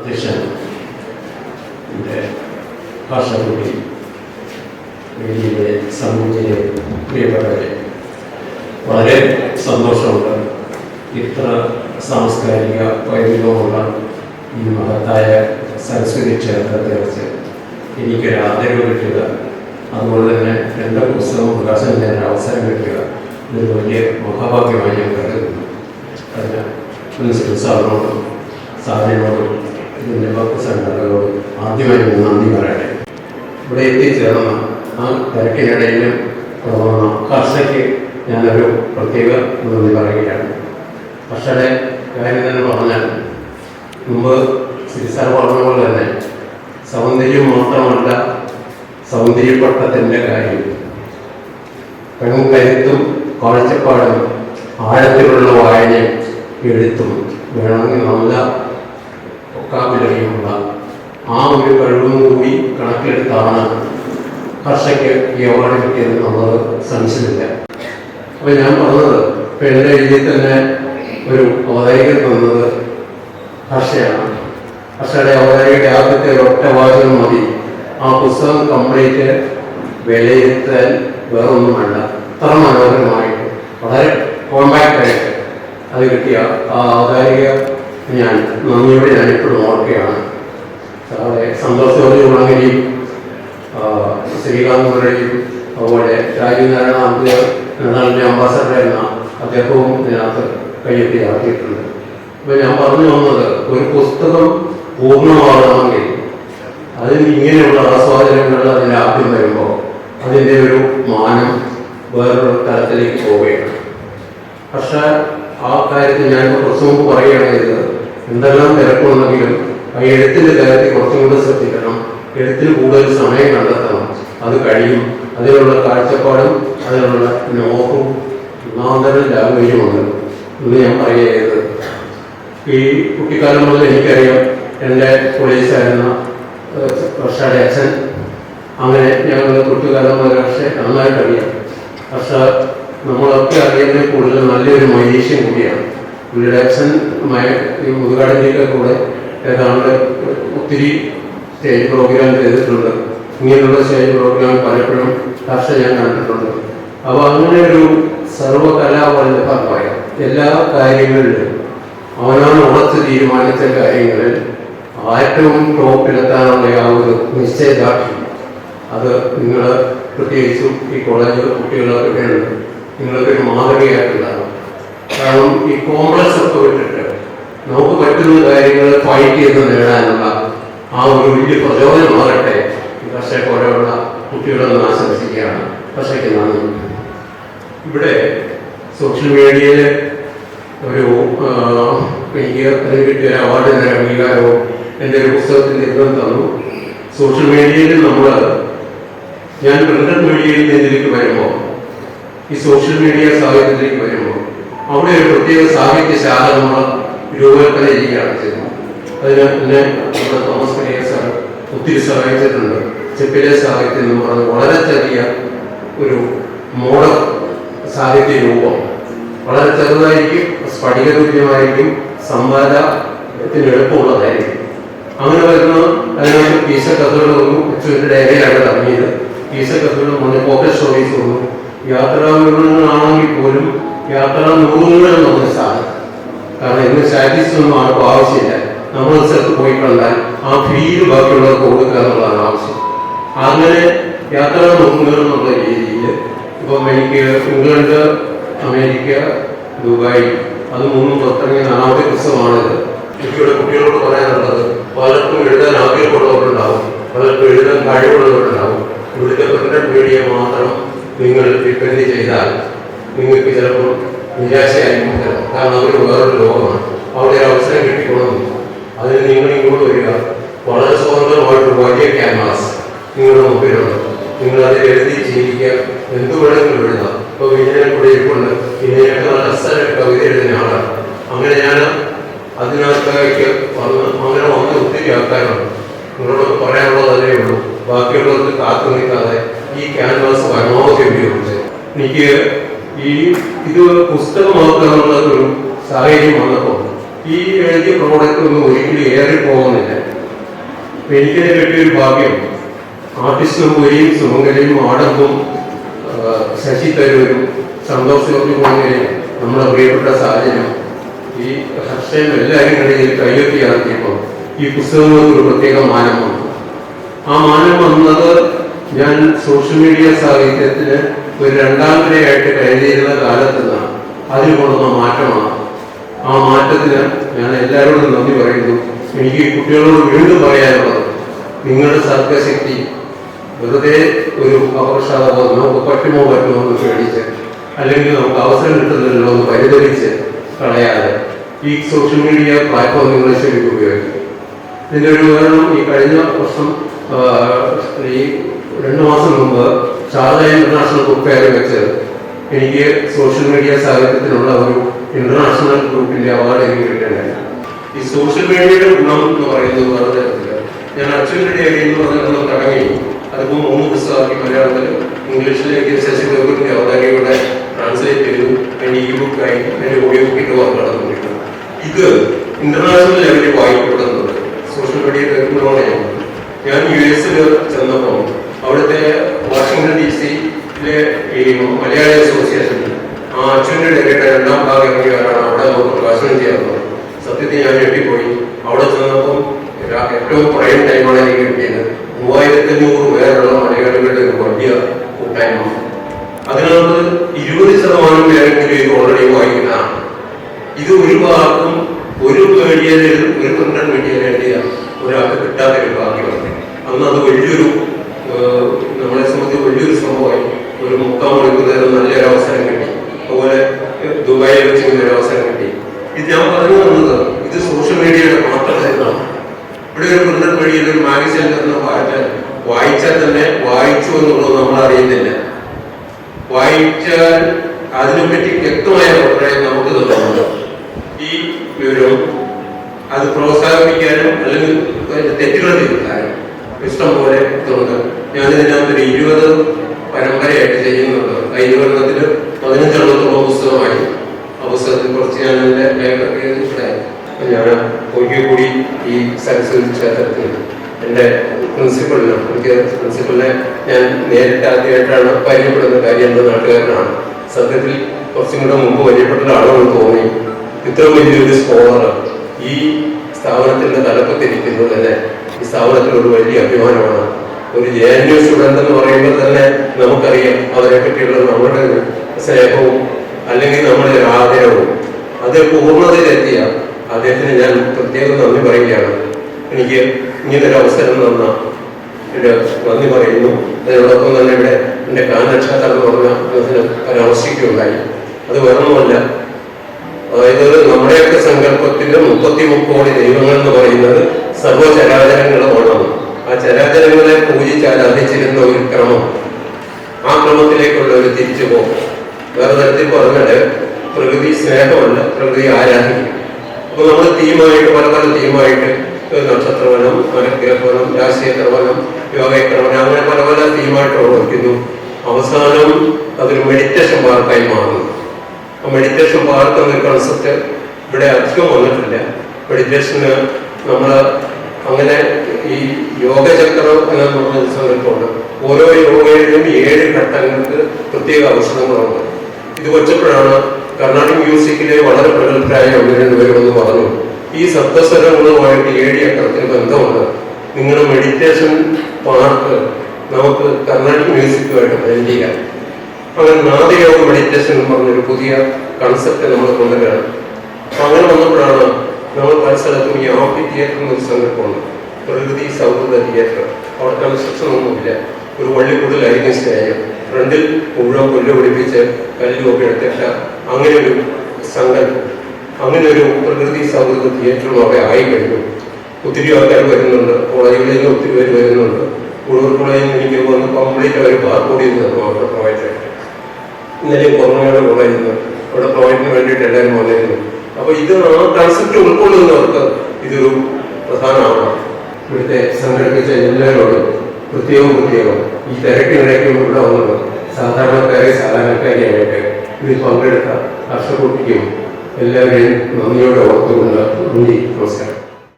അധ്യക്ഷൻ എന്റെ ഭാഷാകുട്ടി വേദിയിലെ സമൂഹത്തിലെ പ്രിയപ്പെട്ടവരെ. വളരെ സന്തോഷമുണ്ട്. ഇത്ര സാംസ്കാരിക വൈവിധ്യമുള്ള ഈ മഹത്തായ സരസ്വതി ക്ഷേത്രത്തെ കുറിച്ച് എനിക്കൊരു ആദരവ് കിട്ടുക. അതുപോലെ തന്നെ എന്റെ പുസ്തകം പ്രകാശനം ചെയ്യാൻ അവസരം കിട്ടുക. ഇതൊരു വലിയ മഹാഭാഗ്യമായി ഞാൻ കരുതുന്നു. അതിന് പ്രിൻസിപ്പൽ സാറിനോടും സാറിനോടും ഇതിന്റെ ഭക്ത സംഘടനകളോടും ആദ്യമായി നന്ദി പറയട്ടെ. ഇവിടെ എത്തിച്ചേർന്ന ആ തിരക്കിനിടയിലും കർഷയ്ക്ക് ഞാനൊരു പ്രത്യേക നന്ദി പറയുകയാണ്. കർഷയുടെ കാര്യം തന്നെ പറഞ്ഞാൽ മുമ്പ് സിരിസാർ പറഞ്ഞ പോലെ തന്നെ സൗന്ദര്യം മാത്രമല്ല സൗന്ദര്യപ്പട്ടത്തിന്റെ കാര്യം. പെണ്ണും കരുത്തും കാഴ്ചപ്പാടും ആഴത്തിലുള്ള വായനയും എഴുത്തും വേണമെങ്കിൽ നല്ല ഒക്കാബിലറിയുമുള്ള ആ ഒരു കഴിവും കൂടി കണക്കിലെടുത്താണ് കർഷയ്ക്ക് ഈ അവാർഡ് കിട്ടിയത് നമ്മൾ സംശയമില്ല. അപ്പോൾ ഞാൻ പറഞ്ഞത് പെണ്ണിന്റെ രീതിയിൽ തന്നെ ഒരു അവതാരിക തന്നത് ഹർഷയാണ് ഹർഷയുടെ അവതാരികയുടെ ആദ്യത്തെ ഒറ്റ വാചകം മതി. ആ പുസ്തകം കംപ്ലീറ്റ് വിലയിരുത്താൻ വേറൊന്നുമല്ല. അത്ര മനോഹരമായിട്ട് വളരെ കോമ്പാക്ട് ആയിട്ട് അത് കിട്ടിയ ആ അവതാരിക ഞാൻ നന്ദിയോടെ ഞാൻ ഇപ്പോഴും ഓർക്കുകയാണ്. സാറെ സന്തോഷത്തോടെ ഉണങ്ങനെയും ശ്രീകാന്ത് മുരളിയും അതുപോലെ രാജീവ് നാരായണ അംബാസഡർ എന്ന അദ്ദേഹവും ഇതിനകത്ത് കയ്യെത്തിയാക്കിയിട്ടുണ്ട് അപ്പൊ ഞാൻ പറഞ്ഞു വന്നത് ഒരു പുസ്തകം പൂർണമാകണമെങ്കിൽ അതിന് ഇങ്ങനെയുള്ള ആസ്വാദനങ്ങൾ അതിന് ആദ്യം വരുമ്പോൾ അതിന്റെ ഒരു മാനം വേറൊരു തലത്തിലേക്ക് പോവുകയാണ്. പക്ഷേ ആ കാര്യത്തിൽ ഞാൻ കുറച്ച് പറയുകയാണെങ്കിൽ എന്തെല്ലാം തിരക്കുണ്ടെങ്കിലും ആ എഴുത്തിന്റെ കാര്യത്തിൽ കുറച്ചും കൂടെ ശ്രദ്ധിക്കണം. എഴുത്തിൽ കൂടുതൽ സമയം കണ്ടെത്തണം. അത് കഴിയും. അതിനുള്ള കാഴ്ചപ്പാടും അതിനുള്ള നോക്കും ഒന്നാന്തരം ഉണ്ട് എന്ന് ഞാൻ പറയുകയത് ഈ കുട്ടിക്കാലം മുതൽ എനിക്കറിയാം എന്റെ പോലീസായിരുന്ന വർഷയുടെ അച്ഛൻ. അങ്ങനെ ഞങ്ങൾ കുട്ടിക്കാലം മുതൽ പക്ഷേ നന്നായിട്ടറിയാം. പക്ഷേ നമ്മളൊക്കെ അറിയുന്നതിൽ കൂടുതൽ നല്ലൊരു മൈലീഷ്യം കൂടിയാണ്. മയ- ഈ മുതുകാടിന്റെയൊക്കെ കൂടെ ഏതാണ്ട് ഒത്തിരി സ്റ്റേജ് പ്രോഗ്രാം ചെയ്തിട്ടുണ്ട്. ഇങ്ങനെയുള്ള സ്റ്റേജ് പ്രോഗ്രാം പലപ്പോഴും ചർച്ച ഞാൻ കണ്ടിട്ടുണ്ട് അപ്പോൾ അങ്ങനെ ഒരു സർവകലാവല്ലഭ പറയാം. എല്ലാ കാര്യങ്ങളിലും അവനാണ് ഉറച്ച് തീരുമാനിച്ച കാര്യങ്ങളിൽ ഏറ്റവും ടോപ്പിലെത്താനുള്ള ആ ഒരു നിശ്ചയദാർഢ്യം. അത് നിങ്ങൾ പ്രത്യേകിച്ചും ഈ കോളേജിലെ കുട്ടികളൊക്കെ നിങ്ങൾക്ക് ഒരു മാതൃകയായിട്ടുണ്ടാകും കാരണം ഈ കോംപ്ലക്സ് ഒക്കെ വിട്ടിട്ട് നമുക്ക് പറ്റുന്ന കാര്യങ്ങൾ ഫൈറ്റ് ചെയ്ത് നേടാനുള്ള ആ ഒരു വലിയ പ്രചോദനമാകട്ടെ കർഷക പോലെയുള്ള കുട്ടികളൊന്നും ആശംസിക്കുകയാണ്. കർഷയ്ക്ക് നന്ദി. ഇവിടെ സോഷ്യൽ മീഡിയയിൽ ഒരു എനിക്ക് അതിന് കിട്ടിയ അവാർഡിന് അംഗീകാരവും എന്റെ ഒരു പുസ്തകത്തിന്റെ ഇതും തന്നു. സോഷ്യൽ മീഡിയയിൽ നമ്മൾ ഞാൻ പ്രിന്റഡ് മീഡിയയിൽ നിന്നിലേക്ക് വരുമ്പോൾ ഈ സോഷ്യൽ മീഡിയ സാഹചര്യത്തിലേക്ക് വരുമ്പോൾ അവിടെ ഒരു പ്രത്യേക സാഹിത്യശാല നമ്മൾ രൂപകൽപ്പന ചെയ്യുകയാണ് ചെയ്യുന്നത്. അതിന് പിന്നെ നമ്മുടെ തോമസ് കനിയ സാർ ഒത്തിരി സഹായിച്ചിട്ടുണ്ട്. ചെപ്പിലെ സാഹിത്യം എന്ന് പറയുന്നത് വളരെ ചെറിയ ഒരു മോഡൽ സാഹിത്യ രൂപം. വളരെ ചെറുതായിരിക്കും സ്ഫടിക തുല്യമായിരിക്കും സംവാദത്തിന് എളുപ്പമുള്ളതായിരിക്കും. അങ്ങനെ വരുന്ന അതിനകത്ത് പീസ കഥകൾ വന്നു കൊച്ചുവിന്റെ ഡയറിയാണ് ഇറങ്ങിയത്. പീസ കഥകൾ വന്നു പോക്കറ്റ് സ്റ്റോറീസ് വന്നു യാത്രാ വിവരണങ്ങളാണെങ്കിൽ പോലും യാത്രാ നൂറുകൾ നമുക്ക് സാധിക്കും. കാരണം ഇന്ന് സ്റ്റാറ്റിസ് ഒന്നും ആർക്കും ആവശ്യമില്ല. നമ്മൾ സ്ഥലത്ത് പോയി കണ്ടാൽ ആ ഫീൽ ബാക്കിയുള്ളവർക്ക് കൊടുക്കുക എന്നുള്ളതാണ് ആവശ്യം. അങ്ങനെ യാത്ര നൂറുകൾ എന്നുള്ള രീതിയിൽ ഇപ്പം എനിക്ക് ഇംഗ്ലണ്ട് അമേരിക്ക ദുബായ് അത് മൂന്നും പുറത്തിറങ്ങിയ നാലാമത്തെ ദിവസമാണിത്. എനിക്കിവിടെ കുട്ടികളോട് പറയാനുള്ളത് പലർക്കും എഴുതാൻ ആഗ്രഹമുള്ളവരുണ്ടാവും പലർക്കും എഴുതാൻ കഴിവുള്ളവരുണ്ടാവും. ഇവിടുത്തെ പ്രിന്റഡ് മീഡിയ മാത്രം നിങ്ങൾ ഡിപ്പെൻഡ് ചെയ്താൽ നിങ്ങൾക്ക് ചിലപ്പോൾ നിരാശയായിരിക്കും അനുഭവിക്കണം കാരണം അവർ വേറൊരു ലോകമാണ്. അവിടെ ഒരു അവസരം കിട്ടിക്കൊള്ളുന്നു അതിന് നിങ്ങൾ ഇങ്ങോട്ട് വരിക. വളരെ സ്വതന്ത്രമായിട്ട് വലിയ ക്യാൻവാസ് നിങ്ങളുടെ മുമ്പിലുണ്ട്. നിങ്ങൾ അതിൽ എഴുതി ജീവിക്കുക. എന്തു വേണമെങ്കിലും എഴുതാം. ഇപ്പൊ വിജയനെ കൂടെ ഇരിപ്പുണ്ട്. വിജയനൊക്കെ നല്ല അസല കവിത എഴുതുന്ന ആളാണ് അങ്ങനെ ഞാൻ അതിനകത്തേക്ക് വന്ന് അങ്ങനെ വന്ന് ഒത്തിരി ആൾക്കാരുണ്ട് നിങ്ങളോട് പറയാനുള്ളത് അതേ ഉള്ളൂ ബാക്കിയുള്ളവർക്ക് കാത്തു നിൽക്കാതെ ഈ ക്യാൻവാസ് പരമാവധി ഉപയോഗിച്ച് എനിക്ക് ഈ ഇത് പുസ്തകമാക്കാനുള്ള ഒരു സാഹചര്യം വന്നപ്പോൾ ഈ എഴുതിയ പ്രോഡക്റ്റ് ഒന്നും ഒരിക്കലും ഏറി പോകുന്നില്ല. എനിക്കതിനെ കിട്ടിയൊരു ഭാഗ്യം. ആർട്ടിസ്റ്റ് നമ്പൂരിയും സുമംഗലയും ആടമ്പും ശശി തരൂരും സന്തോഷത്തിൽ കോങ്ങരെയും നമ്മുടെ പ്രിയപ്പെട്ട സാഹചര്യം ഈ ഹർഷയും എല്ലാവരും കണ്ടെങ്കിൽ കൈയൊട്ടി ഇറക്കിയപ്പോൾ ഈ പുസ്തകങ്ങൾക്ക് ഒരു പ്രത്യേക മാനം വന്നു. ആ മാനം വന്നത് ഞാൻ സോഷ്യൽ മീഡിയ സാഹിത്യത്തിന് ഒരു രണ്ടാം നിരയായിട്ട് കരുതിയിരുന്ന കാലത്ത് നിന്നാണ് അതിൽ കൊണ്ടുവന്ന മാറ്റമാണ്. ആ മാറ്റത്തിന് ഞാൻ എല്ലാവരോടും നന്ദി പറയുന്നു. എനിക്ക് കുട്ടികളോട് വീണ്ടും പറയാനുള്ളത് നിങ്ങളുടെ സർഗശക്തി വെറുതെ ഒരു അപകർഷാതമോ നമുക്ക് പറ്റുമോ പറ്റുമോ എന്ന് പേടിച്ച് അല്ലെങ്കിൽ നമുക്ക് അവസരം കിട്ടുന്നില്ലല്ലോ എന്ന് പരിതപിച്ച് കളയാതെ ഈ സോഷ്യൽ മീഡിയ പ്ലാറ്റ്ഫോം നിങ്ങളെ ശരിക്കും ഉപയോഗിക്കും. ഇതിന്റെ ഒരു ഉദാഹരണം ഈ കഴിഞ്ഞ വർഷം ഈ രണ്ടു മാസം മുമ്പ് ശാരദ ഇന്റർനാഷണൽ ബുക്ക് ഫെയർ വെച്ച് എനിക്ക് സോഷ്യൽ മീഡിയ സാഹിത്യത്തിനുള്ള ഒരു ഇന്റർനാഷണൽ ഗ്രൂപ്പിന്റെ അവാർഡ് എനിക്ക് കിട്ടേണ്ടത് ഈ സോഷ്യൽ മീഡിയയുടെ ഗുണം എന്ന് പറയുന്നത് വേറെ ഞാൻ അച്ഛന്റെ ഡയറി തുടങ്ങി അതിപ്പോ മൂന്ന് പുസ്തകമാക്കി മലയാളത്തിൽ ഇംഗ്ലീഷിലേക്ക് ശശി ഗോകുലിന്റെ അവതാരികയുടെ ട്രാൻസ്ലേറ്റ് ചെയ്തു. അതിന്റെ ഇ ബുക്കായി അതിന്റെ ഓഡിയോ ബുക്കിന്റെ വർക്ക് നടന്നുകൊണ്ടിരിക്കുന്നു ഇത് ഇന്റർനാഷണൽ ലെവലിൽ വായിക്കപ്പെടുന്നുണ്ട് സോഷ്യൽ മീഡിയ കേൾക്കുന്നതോടെയാണ് ഞാൻ യു എസിൽ ചെന്നപ്പോൾ അവിടുത്തെ വാഷിംഗ്ടൺ ഡി സിയിലെ ഈ മലയാളി അസോസിയേഷൻ ആ അച്ഛന്റെ ഡയറിയുടെ രണ്ടാം ഭാഗം ഇറങ്ങിയവരാണ് അവിടെ നമുക്ക് പ്രകാശനം ചെയ്യാറുള്ളത് സത്യത്തിൽ ഞാൻ ഞെട്ടിപ്പോയി അവിടെ ചെന്നപ്പം രാ- ഏറ്റവും പ്രൈം ടൈമാണ് എനിക്ക് കിട്ടിയത് മൂവായിരത്തി അഞ്ഞൂറ് പേരുള്ള മലയാളികളുടെ ഒരു വലിയ കൂട്ടായ്മ അതിനകത്ത് ഇരുപത് ശതമാനം പേരെങ്കിലും ഓൾറെഡി വായിക്കുന്നതാണ് ഇത് ഒരു ഭാഗത്തും ഒരു മീഡിയയിൽ ഒരു പ്രിന്റഡ് മീഡിയയിൽ ഒരാൾക്ക് കിട്ടാത്ത ഒരു ഭാഗ്യമാണ് അന്ന് അത് വലിയൊരു നമ്മളെ സംബന്ധിച്ച് വലിയൊരു സംഭവമായി. ഒരു മുക്കാൽ മണിക്കൂർ നേരം നല്ലൊരു അവസരം കിട്ടി. അതുപോലെ ദുബായിൽ വെച്ച് ഒരു അവസരം കിട്ടി. ഇത് ഞാൻ പറഞ്ഞു തന്നത് ഇത് സോഷ്യൽ മീഡിയയുടെ മാത്രമല്ല ഇവിടെ ഒരു പ്രിന്റഡ് മീഡിയയിൽ ഒരു മാഗസിൻ തന്ന വായിച്ചാൽ വായിച്ചാൽ തന്നെ വായിച്ചു എന്നുള്ളത് നമ്മൾ അറിയുന്നില്ല. വായിച്ചാൽ അതിനെപ്പറ്റി വ്യക്തമായ അഭിപ്രായം നമുക്ക് തന്നുണ്ട് ഈ വിവരം അത് പ്രോത്സാഹിപ്പിക്കാനും അല്ലെങ്കിൽ തെറ്റുകൾ തിരുത്താനും ഇഷ്ടം പോലെ ഇതുണ്ട് ഞാൻ ഇതിനകത്ത് ഒരു ഇരുപത് പരമ്പരയായിട്ട് ചെയ്യുന്നുണ്ട്. ആ ഇരുപതെണ്ണത്തിൽ പതിനഞ്ചെണ്ണത്തോളം പുസ്തകമായി ആ പുസ്തകത്തിൽ കുറച്ച് ഞാൻ എന്റെ മേഖല ഞാൻ ഒരിക്കൽ കൂടി ഈ സരസ്വതി ക്ഷേത്രത്തിൽ എന്റെ പ്രിൻസിപ്പളിന് എനിക്ക് പ്രിൻസിപ്പളിനെ ഞാൻ നേരിട്ട് ആദ്യമായിട്ടാണ് പരിചയപ്പെടുന്ന കാര്യം എന്റെ നാട്ടുകാരനാണ്. സത്യത്തിൽ കുറച്ചും കൂടെ മുമ്പ് പരിചയപ്പെട്ട ആളെന്ന് തോന്നി. ഇത്രയും വലിയൊരു സ്കോളർ ഈ സ്ഥാപനത്തിന്റെ തലപ്പത്തിരിക്കുന്നത് തന്നെ ഈ സ്ഥാപനത്തിന് ഒരു വലിയ അഭിമാനമാണ്. ഒരു ജെ എൻ യു സ്റ്റുഡന്റ് എന്ന് പറയുമ്പോൾ തന്നെ നമുക്കറിയാം അവരെ പറ്റിയുള്ള നമ്മുടെ സ്നേഹവും അല്ലെങ്കിൽ നമ്മുടെ ആദരവും. അത് പൂർണതയിലെത്തിയ അദ്ദേഹത്തിന് ഞാൻ പ്രത്യേകം നന്ദി പറയുകയാണ്. എനിക്ക് ഇങ്ങനൊരു അവസരം തന്ന എന്റെ നന്ദി പറയുന്നു. അതിനോടൊപ്പം തന്നെ ഇവിടെ എന്റെ കാനക്ഷാത്രം എന്ന് പറഞ്ഞ അതിന് പരാമർശിക്കുകയുണ്ടായി. അത് വേറൊന്നുമല്ല. അതായത് നമ്മുടെയൊക്കെ സങ്കല്പത്തിൽ മുപ്പത്തി മുക്കോടി ദൈവങ്ങൾ എന്ന് പറയുന്നത് സർവചരാചരങ്ങളുമാണ് ആ ചരാചരങ്ങളെ പൂജിച്ച് ആരാധിച്ചിരുന്ന ഒരു ക്രമം. ആ ക്രമത്തിലേക്കുള്ള ഒരു തിരിച്ചുപോക്ക് വേറെ തരത്തിൽ പറഞ്ഞാൽ പ്രകൃതി സ്നേഹമല്ല പ്രകൃതി ആരാധിക്കും അപ്പൊ നമ്മൾ തീമായിട്ട് പല പല തീമായിട്ട് നക്ഷത്രവനം മരഗ്രഹവനം രാശിയഗ്രവനം യോഗഗ്രവനം അങ്ങനെ പല പല തീമായിട്ട് ഓർമ്മിക്കുന്നു അവസാനം അതൊരു മെഡിറ്റേഷൻ പാർക്കായി മാറുന്നു. മെഡിറ്റേഷൻ പാർക്ക് എന്ന കൺസെപ്റ്റ് ഇവിടെ അധികം വന്നിട്ടില്ല. മെഡിറ്റേഷന് നമ്മൾ അങ്ങനെ ഈ യോഗചക്രം എന്ന് പറഞ്ഞ സങ്കല്പമുണ്ട് ഓരോ യോഗയിലും ഏഴ് ഘട്ടങ്ങൾക്ക് പ്രത്യേക അവസരങ്ങളുണ്ട് ഇത് വെച്ചപ്പോഴാണ് കർണാടിക് മ്യൂസിക്കിലെ വളരെ പ്രഗത്ഭരായ ഒന്ന് രണ്ടുപേരും പറഞ്ഞു. ഈ സപ്തസ്വരങ്ങളുമായിട്ട് ഏഴി അക്കത്തിന് ബന്ധമുണ്ട്. നിങ്ങളുടെ മെഡിറ്റേഷൻ പാർക്ക് നമുക്ക് കർണാടിക് മ്യൂസിക്കുമായിട്ട് ബ്ലെൻഡ് ചെയ്യാം അങ്ങനെ നാദയോഗ മെഡിറ്റേഷൻ എന്ന് പറഞ്ഞൊരു പുതിയ കൺസെപ്റ്റ് നമ്മൾ കൊണ്ടുവരാം അപ്പൊ അങ്ങനെ വന്നപ്പോഴാണ് നമ്മൾ പല സ്ഥലത്തും ഈ ആംഫി തിയേറ്റർ എന്നൊരു സങ്കല്പമുണ്ട് പ്രകൃതി സൗഹൃദ തിയേറ്റർ അവിടെ കൺസ്ട്രക്ഷൻ ഒന്നുമില്ല. ഒരു വള്ളിക്കുടലായിരിക്കും സ്റ്റേജ് ഫ്രണ്ടിൽ മുഴുവൻ പുല്ല് പിടിപ്പിച്ച് കല്ലുമൊക്കെ എടുത്തിട്ട അങ്ങനെ ഒരു സങ്കല്പം അങ്ങനെ ഒരു പ്രകൃതി സൗഹൃദ തിയേറ്ററും അവിടെ ആയി കഴിഞ്ഞു. ഒത്തിരി ആൾക്കാർ വരുന്നുണ്ട് കോളേജുകളിൽ നിന്ന് ഒത്തിരി പേര് വരുന്നുണ്ട്. കൂടുതൽ കോളേജിൽ നിന്ന് എനിക്ക് വന്ന് കംപ്ലീറ്റ് അവർ ബാർക്കോടി തന്നു അവിടെ പ്രൊവൈഡ് ഇന്നലെ കൊറോണയുടെ കോളേജിൽ നിന്ന് അവിടെ പ്രൊവൈഡിന് വേണ്ടിയിട്ട് എല്ലാവരും വന്നിരുന്നു. അപ്പൊ ഇത് ആ കൺസെപ്റ്റ് ഉൾക്കൊള്ളുന്നവർക്ക് ഇതൊരു പ്രധാനമാണ് ഇവിടുത്തെ സംഘടിപ്പിച്ച എല്ലാവരോടും പ്രത്യേകം പ്രത്യേകം ഈ തിരക്കിനിടയ്ക്കും ഇവിടെ വന്നത് സാധാരണക്കാരെ സാധാരണക്കാരെയായിട്ട് ഇതിൽ പങ്കെടുത്ത കർഷകുട്ടിക്കും എല്ലാവരെയും നന്ദിയോടെ ഓർത്തുകൊണ്ട് നന്ദി നമസ്കാരം.